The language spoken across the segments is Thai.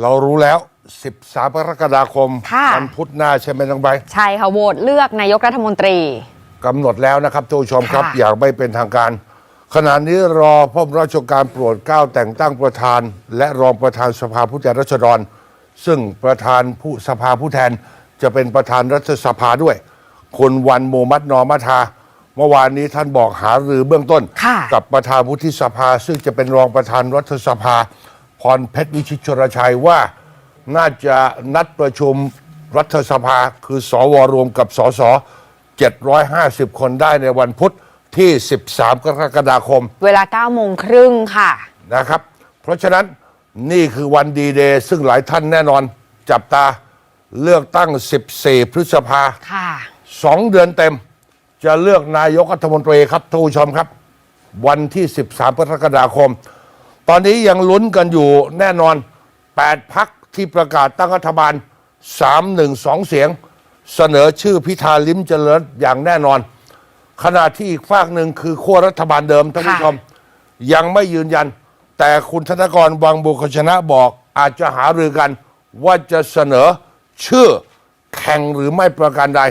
เรารู้แล้ว 13กรกฎาคมค่ะ วันพุธหน้าใช่ไหมน้องใบร์ทใช่ค่ะโหวตเลือกนายกรัฐมนตรี กำหนดแล้วนะครับท่านผู้ชมครับ ค่ะ อย่างไม่เป็นทางการ ขณะนี้รอพระบรมราชการโปรดเกล้าแต่งตั้งประธาน และรองประธานสภาผู้แทนราษฎร ซึ่งประธานผู้สภาผู้แทนจะเป็นประธานรัฐสภาด้วยคุณวันโมมัดนอมัทา เมื่อวานนี้ท่านบอกหารือเบื้องต้น ค่ะ กับประธานวุฒิสภาซึ่งจะเป็นรองประธานรัฐสภา พรเพชรวิชิตชรชัยว่า น่าจะนัดประชุมรัฐสภาคือสวรวมกับสส750 คนได้ในวันพุธที่ 13 กรกฎาคม เวลา9โมงครึ่งค่ะนะครับ เพราะฉะนั้นนี่คือวันดีเดย์ซึ่งหลายท่านแน่นอนจับตาเลือกตั้ง 14 พฤษภาค่ะสองเดือนเต็มจะเลือกนายกรัฐมนตรีครับท่านผู้ชมครับ วันที่ 13 กรกฎาคม ตอนนี้ยังลุ้นกันอยู่แน่นอน 8พักที่ประกาศตั้งรัฐบาล 312 เสียง เสนอชื่อพิธาลิ้มเจริญอย่างแน่นอน ขณะที่อีกฝากหนึ่งคือขั้วรัฐบาลเดิมท่านผู้ชมยังไม่ยืนยัน แต่คุณธนกรวังบุคชนะบอก อาจจะหารือกันว่าจะเสนอชื่อแข่งหรือไม่ประการใด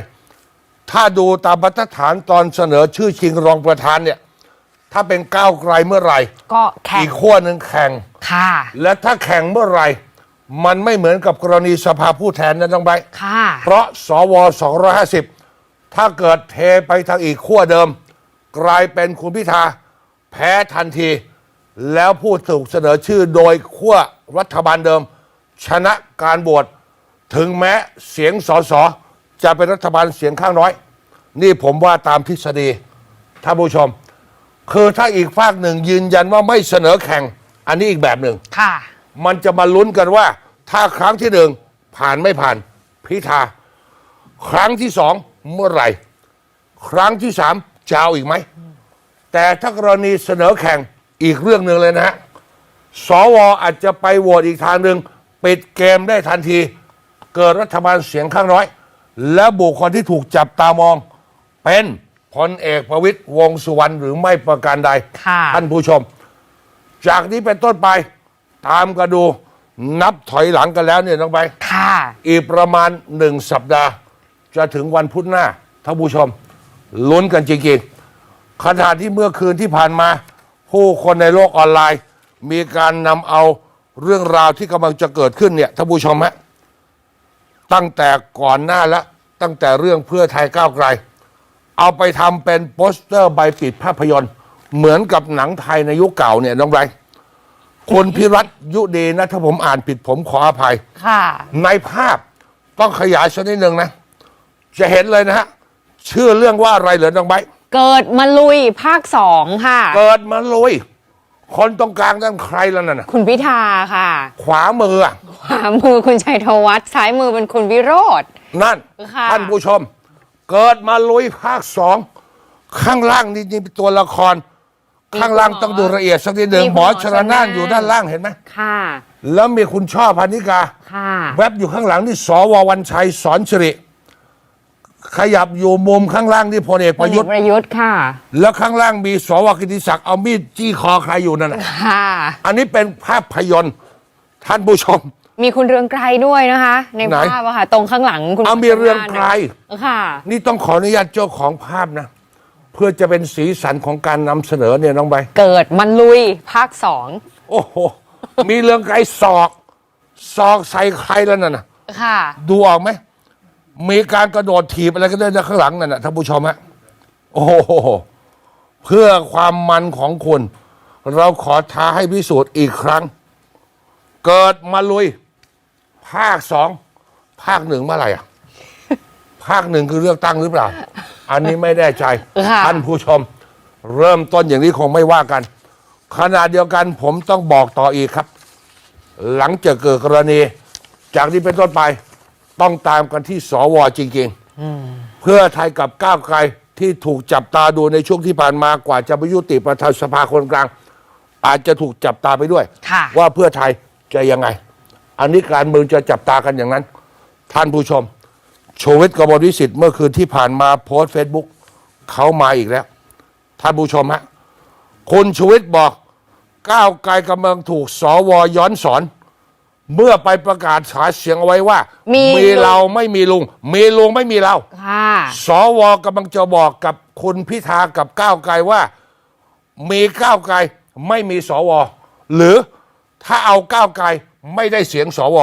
ถ้าดูตามมาตรฐานตอนเสนอชื่อชิงรองประธานเนี่ย ถ้าเป็นก้าวไกลเมื่อไหร่ ก็แข่อีงกขั้วหนึ่งแข่ง ค่ะ และถ้าแข่งเมื่อไหร่ มันไม่เหมือนกับกรณีสภาผู้แทนนะน้องใบร์ทค่ะ เพราะสว250 ถ้าเกิดเทไปทางอีกขั้วเดิม กลายเป็นคุณพิธา แพ้ทันที แล้วผู้ถูกเสนอชื่อโดยขั้วรัฐบาลเดิม ชนะการโหวตถึงแม้เสียงสสจะเป็นรัฐบาลเสียงข้างน้อย นี่ผมว่าตามทฤษฎีท่านผู้ชม คือถ้าอีกฝากหนึ่งยืนยันว่าไม่เสนอแข่ง อันนี้อีกแบบหนึ่ง ค่ะ มันจะมาลุ้นกันว่า ถ้าครั้งที่หนึ่งผ่านไม่ผ่าน พิธา ครั้งที่สองเมื่อไหร่ ครั้งที่สามจะเอาอีกไหม แต่ถ้ากรณีเสนอแข่งอีกเรื่องหนึ่งเลยนะฮะสวอาจจะไปโหวตอีกทางหนึ่งปิดเกมได้ทันที เกิดรัฐบาลเสียงข้างน้อย และบุคคลที่ถูกจับตามองเป็น พลเอกประวิตยวงษ์สุวรรณหรือไม่ประการใด ค่ะ ท่านผู้ชม จากนี้เป็นต้นไป ตามกันดูนับถอยหลังกันแล้วเนี่ยน้องใบค่ะ อีกประมาณหนึ่งสัปดาห์ จะถึงวันพุธหน้าท่านผู้ชมลุ้นกันจริงๆขณะที่เมื่อคืนที่ผ่านมา ผู้คนในโลกออนไลน์ มีการนำเอาเรื่องราวที่กำลังจะเกิดขึ้นเนี่ยท่านผู้ชมฮะตั้งแต่ก่อนหน้าและตั้งแต่เรื่องเพื่อไทยก้าวไกล เอาไปทำเป็นโปสเตอร์ใบปิดภาพยนตร์ เหมือนกับหนังไทยในยุคเก่าเนี่ยน้องไบรท์คุณพิรัตน์ยุดีนะ ถ้าผมอ่านผิดผมขออภัย ค่ะ ในภาพต้องขยายสักนิดหนึ่งนะ จะเห็นเลยนะฮะชื่อเรื่องว่าอะไรเหรอน้องไบร์ทเกิดมาลุยภาคสองค่ะ เกิดมาลุย คนตรงกลางนั่นใครแล้วนั่นน่ะ คุณพิธาค่ะ ขวามืออะขวามือคุณชัยธวัฒน์ซ้ายมือเป็นคุณวิโรธนั่นค่ะ ท่านผู้ชม เกิดมาลุยภาคสองข้างล่างนี่นี่เป็นตัวละคร ข้างล่างต้องดูละเอียดสักนิดหนึ่งหมอชรนาน อยู่ด้านล่างเห็นไหมค่ะ แล้วมีคุณช่อพานิกา ค่ะ แวบอยู่ข้างหลังนี่สววันชัยสอนสิริ ขยับอยู่มุมข้างล่างนี่พลเอกประยุทธ์ประยุทธ์ค่ะ แล้วข้างล่างมีสวกิติศักดิ์เอามีดจี้คอใครอยู่นั่นน่ะ ค่ะ อันนี้เป็นภาพยนตร์ท่านผู้ชม มีคุณเรืองไกรด้วยนะคะ ในไหน ภาพอะค่ะ ตรงข้างหลังคุณเอามีเรืองไกรค่ะ นี่ต้องขออนุญาตเจ้าของภาพนะ เพื่อจะเป็นสีสันของการนำเสนอเนี่ยน้องใบ เกิดมันลุยภาคสองโอ้โห มีเรืองไกรศอกศอกใส่ใครแล้วนั่นน่ะ ค่ะ ดูออกไหม มีการกระโดดถีบอะไรกันด้วยนะข้างหลังนั่นน่ะท่านผู้ชมฮะโอ้โห เพื่อความมันของคุณ เราขอท้าให้พิสูจน์อีกครั้ง เกิดมาลุย ภาคสองภาคหนึ่งเมื่อไหร่อะ ภาคหนึ่งคือเลือกตั้งหรือเปล่า อันนี้ไม่แน่ใจค่ะ ท่านผู้ชม เริ่มต้นอย่างนี้คงไม่ว่ากัน ขณะเดียวกันผมต้องบอกต่ออีกครับ หลังจากเกิดกรณี จากนี้เป็นต้นไปต้องตามกันที่สวจริงๆเพื่อไทยกับก้าวไกลที่ถูกจับตาดูในช่วงที่ผ่านมากว่าจะไปยุติประธานสภาคนกลาง อาจจะถูกจับตาไปด้วย ค่ะ ว่าเพื่อไทยจะยังไง อันนี้การเมืองจะจับตากันอย่างนั้น ท่านผู้ชมชูวิทย์กบฏวิสิทธิ์เมื่อคืนที่ผ่านมาโพสต์เฟซบุ๊กเขามาอีกแล้ว ท่านผู้ชมฮะคุณชูวิทย์บอกก้าวไกลกำลังถูกสวย้อนสอน เมื่อไปประกาศหาเสียงเอาไว้ว่า มีมีเราไม่มีลุง มีลุงไม่มีเรา ค่ะสวกำลังจะบอกกับคุณพิธากับก้าวไกลว่า มีก้าวไกลไม่มีสว หรือถ้าเอาก้าวไกล ไม่ได้เสียงสว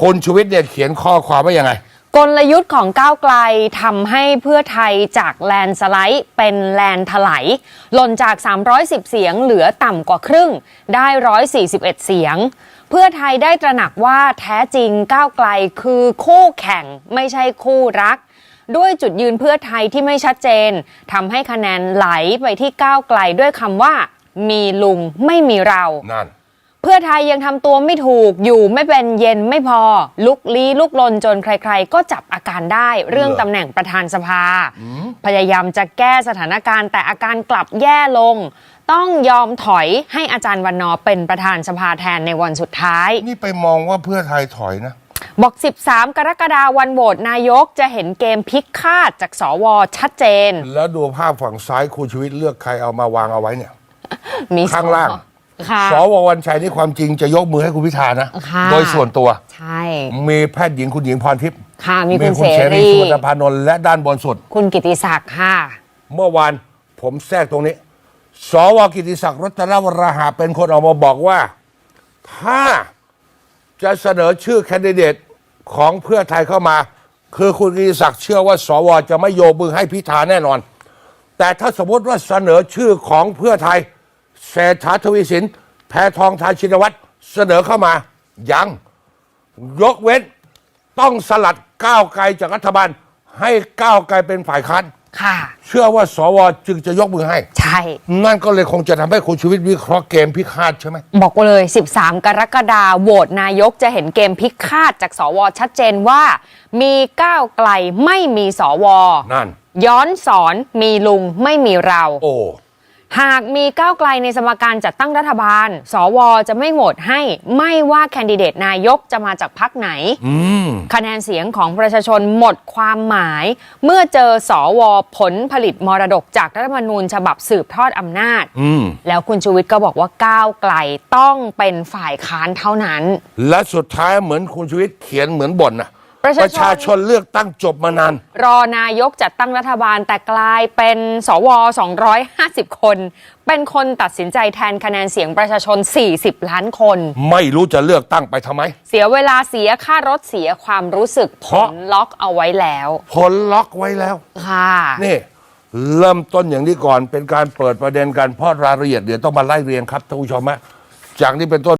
คนชีวิตเนี่ยเขียนข้อความว่ายังไง กลยุทธ์ของก้าวไกลทำให้เพื่อไทยจากแลนด์สไลด์เป็นแลนด์ถลายหล่นจาก 310 เสียงเหลือต่ำกว่าครึ่ง ได้ 141 เสียง เพื่อไทยได้ตระหนักว่าแท้จริงก้าวไกลคือคู่แข่งไม่ใช่คู่รักด้วยจุดยืนเพื่อไทยที่ไม่ชัดเจนทำให้คะแนนไหลไปที่ก้าวไกลด้วยคำว่า มีลุงไม่มีเรานั่น เพื่อไทยยังทำตัวไม่ถูกอยู่ไม่เป็นเย็นไม่พอ ลุกลี้ลุกลนจนใครๆ ก็จับอาการได้เรื่องเหรอตำแหน่งประธานสภา พยายามจะแก้สถานการณ์ แต่อาการกลับแย่ลง ต้องยอมถอยให้อาจารย์วันนอร์เป็นประธานสภาแทนในวันสุดท้าย นี่ไปมองว่าเพื่อไทยถอยนะ บอก 13 กรกฎาคมวันโหวตนายกจะเห็นเกมพลิกคาดจากสวชัดเจน แล้วดูภาพฝั่งซ้ายคุณชีวิตเลือกใครเอามาวางเอาไว้เนี่ยมีข้างล่าง ค่ะ สววันชัยนี่ความจริงจะยกมือให้คุณพิธานะ ค่ะ โดยส่วนตัว ใช่ มีแพทย์หญิงคุณหญิงพรทิพย์ค่ะมีคุณคุเสณเสรีรี สุวรรณพานนท์และด้านบนสุด คุณกิติศักดิ์ค่ะ เมื่อวานผมแทรกตรงนี้ สวกิติศักดิ์รัตนวราหะเป็นคนออกมาบอกว่า ถ้าจะเสนอชื่อแคนดิเดตของเพื่อไทยเข้ามา คือคุณกิติศักดิ์เชื่อว่า สวจะไม่โยกมือให้พิธาแน่นอน แต่ถ้าสมมติว่าเสนอชื่อของเพื่อไทย เศรษฐาทวีสิน แพทองทานชินวัตรเสนอเข้ามา ยัง ยกเว้นต้องสลัดก้าวไกลจากรัฐบาล ให้ก้าวไกลเป็นฝ่ายค้านค่ะ เชื่อว่าสวจึงจะยกมือให้ ใช่ นั่นก็เลยคงจะทำให้คุณชีวิตวิเคราะห์เกมพิฆาตใช่ไหม บอกเลย 13 กรกฎาคมโหวตนายกจะเห็นเกมพลิกคาดจากสวชัดเจนว่า มีก้าวไกลไม่มีสว นั่น ย้อนสอนมีลุงไม่มีเรา โอ้ หากมีก้าวไกลในสมการจัดตั้งรัฐบาล สวจะไม่โหวตให้ไม่ว่าแคนดิเดตนายกจะมาจากพักไหนอืมคะแนนเสียงของประชาชนหมดความหมาย เมื่อเจอสวผลผลิตมรดกจากรัฐธรรมนูญฉบับสืบทอดอำนาจอืมแล้วคุณชูวิทย์ก็บอกว่าก้าวไกลต้องเป็นฝ่ายค้านเท่านั้น และสุดท้ายเหมือนคุณชีวิตเขียนเหมือนบ่นนะ ประชาชน ประชาชนเลือกตั้งจบมานาน รอนายกจัดตั้งรัฐบาลแต่กลายเป็นสว 250 คน เป็นคนตัดสินใจแทนคะแนนเสียงประชาชน 40 ล้านคน ไม่รู้จะเลือกตั้งไปทำไม เสียเวลาเสียค่ารถเสียความรู้สึกเพผราะลล็อกเอาไว้แล้วผลล็อกไว้แล้ว ค่ะ นี่เริ่มต้นอย่างนี้ก่อนเป็นการเปิดประเด็นกันเพราะรายละเอียดเดี๋ยวต้องมาไล่เรียงครับท่านผู้ชมฮะจากนี้เป็นต้น